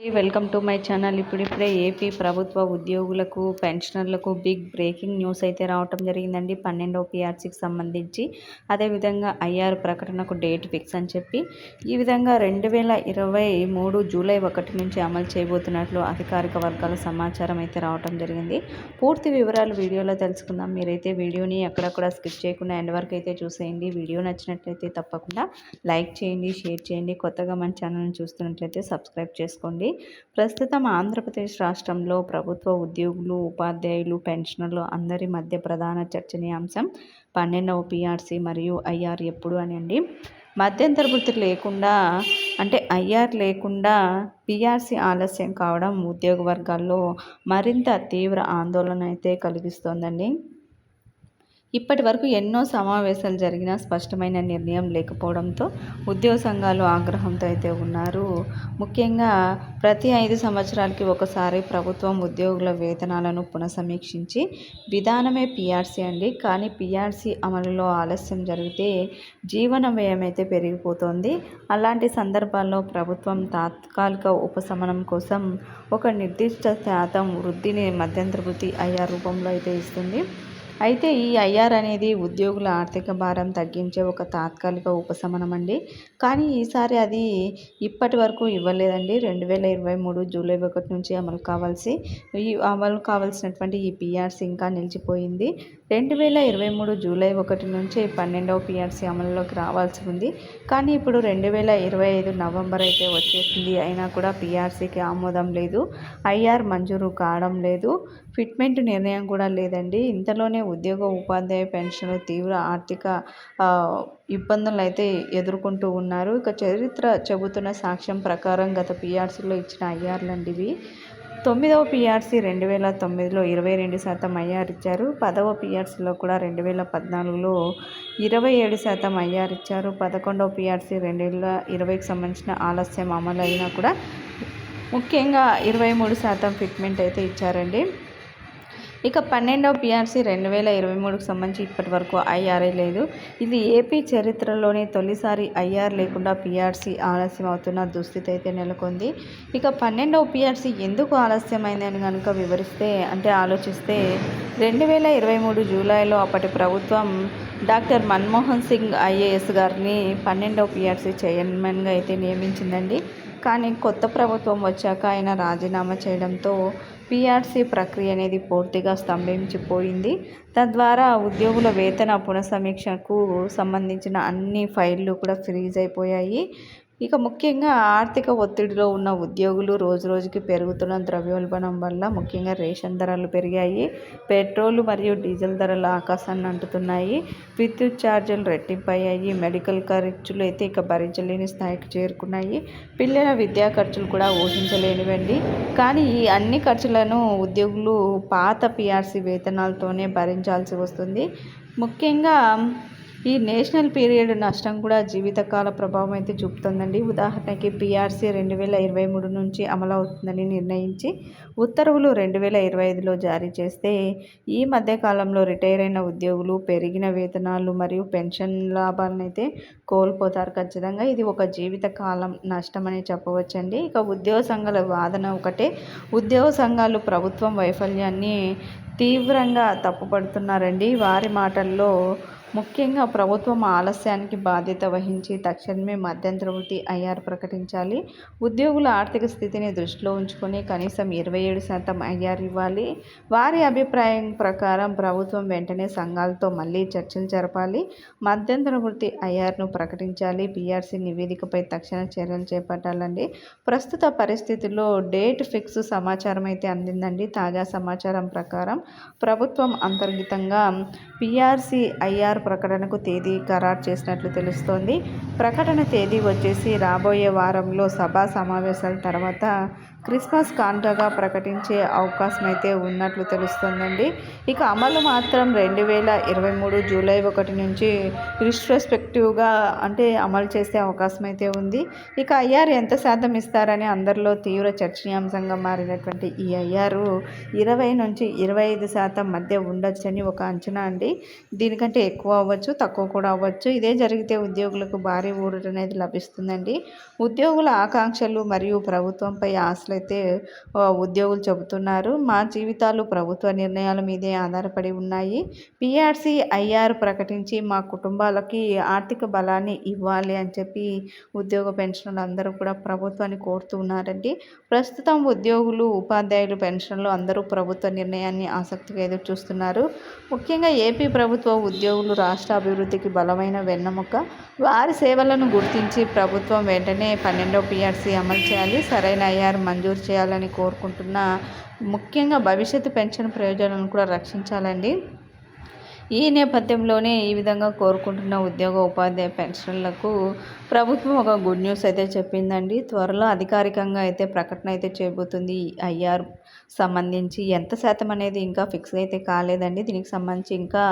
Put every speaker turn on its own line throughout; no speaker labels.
Welcome to my channel. ఇప్పుడిప్పుడే AP ప్రభుత్వ ఉద్యోగులకు పెన్షనర్లకు బిగ్ బ్రేకింగ్ న్యూస్ అయితే రావటం జరిగిందండి. పన్నెండవ పిఆర్సీకి సంబంధించి. అదేవిధంగా ఐఆర్ ప్రకటనకు డేట్ ఫిక్స్ అని చెప్పి ఈ విధంగా రెండు వేల ఇరవై మూడు జూలై ఒకటి నుంచి అమలు చేయబోతున్నట్లు అధికారిక వర్గాల సమాచారం అయితే రావటం జరిగింది. పూర్తి వివరాలు వీడియోలో తెలుసుకుందాం. మీరైతే వీడియోని ఎక్కడక్కడ స్కిప్ చేయకుండా ఎండ్ వరకు అయితే చూసేయండి. వీడియో నచ్చినట్లయితే తప్పకుండా లైక్ చేయండి షేర్ చేయండి. కొత్తగా మన ఛానల్ని చూస్తున్నట్లయితే సబ్స్క్రైబ్ చేసుకోండి. ప్రస్తుతం ఆంధ్రప్రదేశ్ రాష్ట్రంలో ప్రభుత్వ ఉద్యోగులు ఉపాధ్యాయులు పెన్షనర్లు అందరి మధ్య ప్రధాన చర్చనీయాంశం పన్నెండవ పిఆర్సీ మరియు ఐఆర్ ఎప్పుడు అని అండి. మధ్యంతర వృత్తి లేకుండా అంటే ఐఆర్ లేకుండా పిఆర్సీ ఆలస్యం కావడం ఉద్యోగ వర్గాల్లో మరింత తీవ్ర ఆందోళన అయితే కలిగిస్తోందండి. ఇప్పటి వరకు ఎన్నో సమావేశాలు జరిగినా స్పష్టమైన నిర్ణయం లేకపోవడంతో ఉద్యోగ సంఘాలు ఆగ్రహంతో అయితే ఉన్నారు. ముఖ్యంగా ప్రతి ఐదు సంవత్సరాలకి ఒకసారి ప్రభుత్వం ఉద్యోగుల వేతనాలను పునఃసమీక్షించి విధానమే పిఆర్సీ అండి. కానీ పిఆర్సీ అమలులో ఆలస్యం జరిగితే జీవన వ్యయం అయితే పెరిగిపోతుంది. అలాంటి సందర్భాల్లో ప్రభుత్వం తాత్కాలిక ఉపశమనం కోసం ఒక నిర్దిష్ట శాతం వృద్ధిని మధ్యంతర వృత్తి అయ్యే రూపంలో అయితే ఇస్తుంది. అయితే ఈ ఐఆర్ అనేది ఉద్యోగుల ఆర్థిక భారం తగ్గించే ఒక తాత్కాలిక ఉపశమనం అండి కానీ ఈసారి అది ఇప్పటి వరకు ఇవ్వలేదండి. రెండు వేల ఇరవై మూడు జూలై ఒకటి నుంచి అమలు కావాల్సి ఈ అమలు కావాల్సినటువంటి ఈ పిఆర్సీ ఇంకా నిలిచిపోయింది. రెండు వేల ఇరవై మూడు జూలై ఒకటి నుంచి పన్నెండవ పిఆర్సీ అమలులోకి రావాల్సి ఉంది. కానీ ఇప్పుడు రెండు వేల ఇరవై ఐదు నవంబర్ అయితే వచ్చేసింది. అయినా కూడా పిఆర్సీకి ఆమోదం లేదు. ఐఆర్ మంజూరు కావడం లేదు. ఫిట్మెంట్ నిర్ణయం కూడా లేదండి. ఇంతలోనే ఉద్యోగ ఉపాధ్యాయ పెన్షన్ తీవ్ర ఆర్థిక ఇబ్బందులు అయితే ఎదుర్కొంటూ ఉన్నారు. ఇక చరిత్ర చెబుతున్న సాక్ష్యం ప్రకారం గత పిఆర్సీలో ఇచ్చిన ఐఆర్లండి ఇవి తొమ్మిదవ పిఆర్సీ రెండు వేల తొమ్మిదిలో ఇరవై రెండు శాతం ఐఆర్ ఇచ్చారు. పదవ పిఆర్సీలో కూడా రెండు వేల పద్నాలుగులో ఇరవై ఏడు శాతం ఐఆర్ ఇచ్చారు. పదకొండవ పిఆర్సీ రెండు వేల ఇరవైకి సంబంధించిన ఆలస్యం అమలు అయినా కూడా ముఖ్యంగా ఇరవై మూడు శాతం ఫిట్మెంట్ అయితే ఇచ్చారండి. ఇక పన్నెండవ పిఆర్సీ రెండు వేల ఇరవై మూడుకు సంబంధించి ఇప్పటి వరకు ఐఆర్ఏ లేదు. ఇది ఏపీ చరిత్రలోనే తొలిసారి ఐఆర్ లేకుండా పిఆర్సీ ఆలస్యం అవుతున్న దుస్థితి అయితే నెలకొంది. ఇక పన్నెండవ పిఆర్సీ ఎందుకు ఆలస్యమైంది అని కనుక వివరిస్తే అంటే ఆలోచిస్తే రెండు వేల ఇరవై మూడు జూలైలో అప్పటి ప్రభుత్వం డాక్టర్ మన్మోహన్ సింగ్ ఐఏఎస్ గారిని పన్నెండవ పిఆర్సీ చైర్మన్గా అయితే నియమించిందండి. కానీ కొత్త ప్రభుత్వం వచ్చాక ఆయన రాజీనామా చేయడంతో పిఆర్సీ ప్రక్రియ అనేది పూర్తిగా స్తంభించిపోయింది. తద్వారా ఉద్యోగుల వేతన పునఃసమీక్షకు సంబంధించిన అన్ని ఫైళ్ళు కూడా ఫ్రీజ్ అయిపోయాయి. ఇక ముఖ్యంగా ఆర్థిక ఒత్తిడిలో ఉన్న ఉద్యోగులు రోజు రోజుకి పెరుగుతున్న ద్రవ్యోల్బణం వల్ల ముఖ్యంగా రేషన్ ధరలు పెరిగాయి. పెట్రోల్ మరియు డీజిల్ ధరలు ఆకాశాన్ని అంటుతున్నాయి. విద్యుత్ ఛార్జీలు రెట్టింపయ్యాయి. మెడికల్ ఖర్చులు అయితే ఇక భరించలేని స్థాయికి చేరుకున్నాయి. పిల్లల విద్యా ఖర్చులు కూడా ఊహించలేనివండి. కానీ ఈ అన్ని ఖర్చులను ఉద్యోగులు పాత పిఆర్సీ వేతనాలతోనే భరించాల్సి వస్తుంది. ముఖ్యంగా ఈ నేషనల్ పీరియడ్ నష్టం కూడా జీవితకాల ప్రభావం అయితే చూపుతుందండి. ఉదాహరణకి పిఆర్సీ రెండు వేల ఇరవై మూడు నుంచి అమలవుతుందని నిర్ణయించి ఉత్తర్వులు రెండు వేల ఇరవై ఐదులో జారీ చేస్తే ఈ మధ్యకాలంలో రిటైర్ అయిన ఉద్యోగులు పెరిగిన వేతనాలు మరియు పెన్షన్ లాభాలను అయితే కోల్పోతారు. ఖచ్చితంగా ఇది ఒక జీవితకాలం నష్టం నష్టమని చెప్పవచ్చండి. ఇక ఉద్యోగ సంఘాల వాదన ఒకటే. ఉద్యోగ సంఘాలు ప్రభుత్వం వైఫల్యాన్ని తీవ్రంగా తప్పుపడుతున్నారండి. వారి మాటల్లో ముఖ్యంగా ప్రభుత్వం ఆలస్యానికి బాధ్యత వహించి తక్షణమే మధ్యంతర వృత్తి ఐఆర్ ప్రకటించాలి. ఉద్యోగుల ఆర్థిక స్థితిని దృష్టిలో ఉంచుకొని కనీసం ఇరవై ఏడు శాతం ఐఆర్ ఇవ్వాలి. వారి అభిప్రాయం ప్రకారం ప్రభుత్వం వెంటనే సంఘాలతో మళ్ళీ చర్చలు జరపాలి. మధ్యంతర వృత్తి ఐఆర్ను ప్రకటించాలి. పిఆర్సీ నివేదికపై తక్షణ చర్యలు చేపట్టాలండి. ప్రస్తుత పరిస్థితుల్లో డేట్ ఫిక్స్ సమాచారం అయితే అందిందండి. తాజా సమాచారం ప్రకారం ప్రభుత్వం అంతర్గతంగా పిఆర్సీ ఐఆర్ ప్రకటనకు తేదీ ఖరారు చేసినట్లు తెలుస్తోంది. ప్రకటన తేదీ వచ్చేసి రాబోయే వారంలో సభా సమావేశాల తర్వాత క్రిస్మస్ కాంటగా ప్రకటించే అవకాశం అయితే ఉన్నట్లు తెలుస్తుందండి. ఇక అమలు మాత్రం రెండు వేల ఇరవై మూడు జూలై ఒకటి నుంచి రిస్ట్రెస్పెక్టివ్గా అంటే అమలు చేసే అవకాశం అయితే ఉంది. ఇక ఐఆర్ ఎంత శాతం ఇస్తారని అందరిలో తీవ్ర చర్చనీయాంశంగా మారినటువంటి ఈ ఐఆర్ ఇరవై నుంచి ఇరవై ఐదు శాతం మధ్య ఉండొచ్చని ఒక అంచనా అండి. దీనికంటే ఎక్కువ ఎక్కువ అవ్వచ్చు తక్కువ కూడా అవ్వచ్చు. ఇదే జరిగితే ఉద్యోగులకు భారీ ఊరట అనేది లభిస్తుందండి. ఉద్యోగుల ఆకాంక్షలు మరియు ప్రభుత్వంపై ఆశలు అయితే ఉద్యోగులు చెబుతున్నారు మా జీవితాలు ప్రభుత్వ నిర్ణయాల మీదే ఆధారపడి ఉన్నాయి. పిఆర్సీ ఐఆర్ ప్రకటించి మా కుటుంబాలకి ఆర్థిక బలాన్ని ఇవ్వాలి అని చెప్పి ఉద్యోగ పెన్షన్లు అందరూ కూడా ప్రభుత్వాన్ని కోరుతున్నారండి ప్రస్తుతం ఉద్యోగులు ఉపాధ్యాయులు పెన్షన్లు అందరూ ప్రభుత్వ నిర్ణయాన్ని ఆసక్తిగా ఎదురు చూస్తున్నారు. ముఖ్యంగా ఏపీ ప్రభుత్వ ఉద్యోగులు రాష్ట్ర అభివృద్ధికి బలమైన వెన్నముక. వారి సేవలను గుర్తించి ప్రభుత్వం వెంటనే పన్నెండో పిఆర్సీ అమలు చేయాలి. సరైన ఐఆర్ మంజూరు మంజూరు చేయాలని కోరుకుంటున్నా. ముఖ్యంగా భవిష్యత్తు పెన్షన్ ప్రయోజనాలను కూడా రక్షించాలండి. ఈ నేపథ్యంలోనే ఈ విధంగా కోరుకుంటున్న ఉద్యోగ ఉపాధ్యాయ పెన్షన్లకు ప్రభుత్వం ఒక గుడ్ న్యూస్ అయితే చెప్పిందండి. త్వరలో అధికారికంగా అయితే ప్రకటన అయితే చేయబోతుంది ఐఆర్ సంబంధించి. ఎంత శాతం అనేది ఇంకా ఫిక్స్ అయితే కాలేదండి. దీనికి సంబంధించి ఇంకా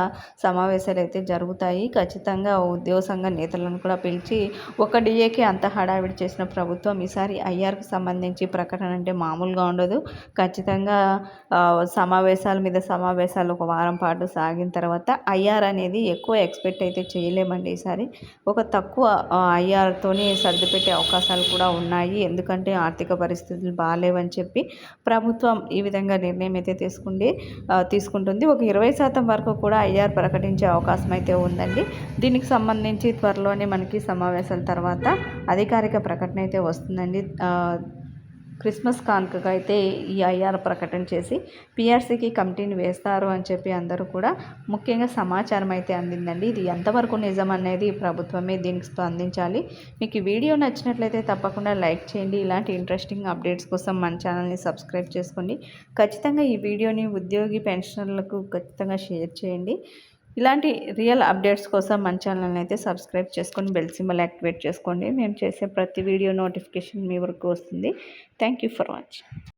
సమావేశాలు అయితే జరుగుతాయి. ఖచ్చితంగా ఉద్యోగ సంఘ నేతలను కూడా పిలిచి ఒక డిఏకి అంత హడావిడి చేసిన ప్రభుత్వం ఈసారి ఐఆర్కి సంబంధించి ప్రకటన అంటే మామూలుగా ఉండదు. ఖచ్చితంగా సమావేశాల మీద సమావేశాలు ఒక వారం పాటు సాగిన తర్వాత ఐఆర్ అనేది ఎక్కువ ఎక్స్పెక్ట్ అయితే చేయలేమండి ఈసారి. ఒక తక్కువ ఐఆర్తోనే సర్దిపెట్టే అవకాశాలు కూడా ఉన్నాయి. ఎందుకంటే ఆర్థిక పరిస్థితులు బాగాలేవని చెప్పి ప్రభుత్వం ఈ విధంగా నిర్ణయం అయితే తీసుకుంది తీసుకుంటుంది. ఒక ఇరవై శాతం వరకు కూడా ఐఆర్ ప్రకటించే అవకాశం అయితే ఉందండి. దీనికి సంబంధించి త్వరలోనే మనకి సమావేశాల తర్వాత అధికారిక ప్రకటన అయితే వస్తుందండి. క్రిస్మస్ కానుకగా అయితే ఈ ఐఆర్ ప్రకటన చేసి పిఆర్సీకి కమిటీని వేస్తారు అని చెప్పి అందరూ కూడా ముఖ్యంగా సమాచారం అయితే అందిందండి. ఇది ఎంతవరకు నిజం అనేది ప్రభుత్వమే దీనికి స్పందించాలి మీకు ఈ వీడియో నచ్చినట్లయితే తప్పకుండా లైక్ చేయండి. ఇలాంటి ఇంట్రెస్టింగ్ అప్డేట్స్ కోసం మన ఛానల్ని సబ్స్క్రైబ్ చేసుకోండి. ఖచ్చితంగా ఈ వీడియోని ఉద్యోగి పెన్షనర్లకు ఖచ్చితంగా షేర్ చేయండి. ఇలాంటి రియల్ అప్డేట్స్ కోసం మన ఛానల్ని అయితే సబ్స్క్రైబ్ చేసుకొని బెల్ సింబల్ యాక్టివేట్ చేసుకోండి. మేము చేసే ప్రతి వీడియో నోటిఫికేషన్ మీ వరకు వస్తుంది. Thank you for watching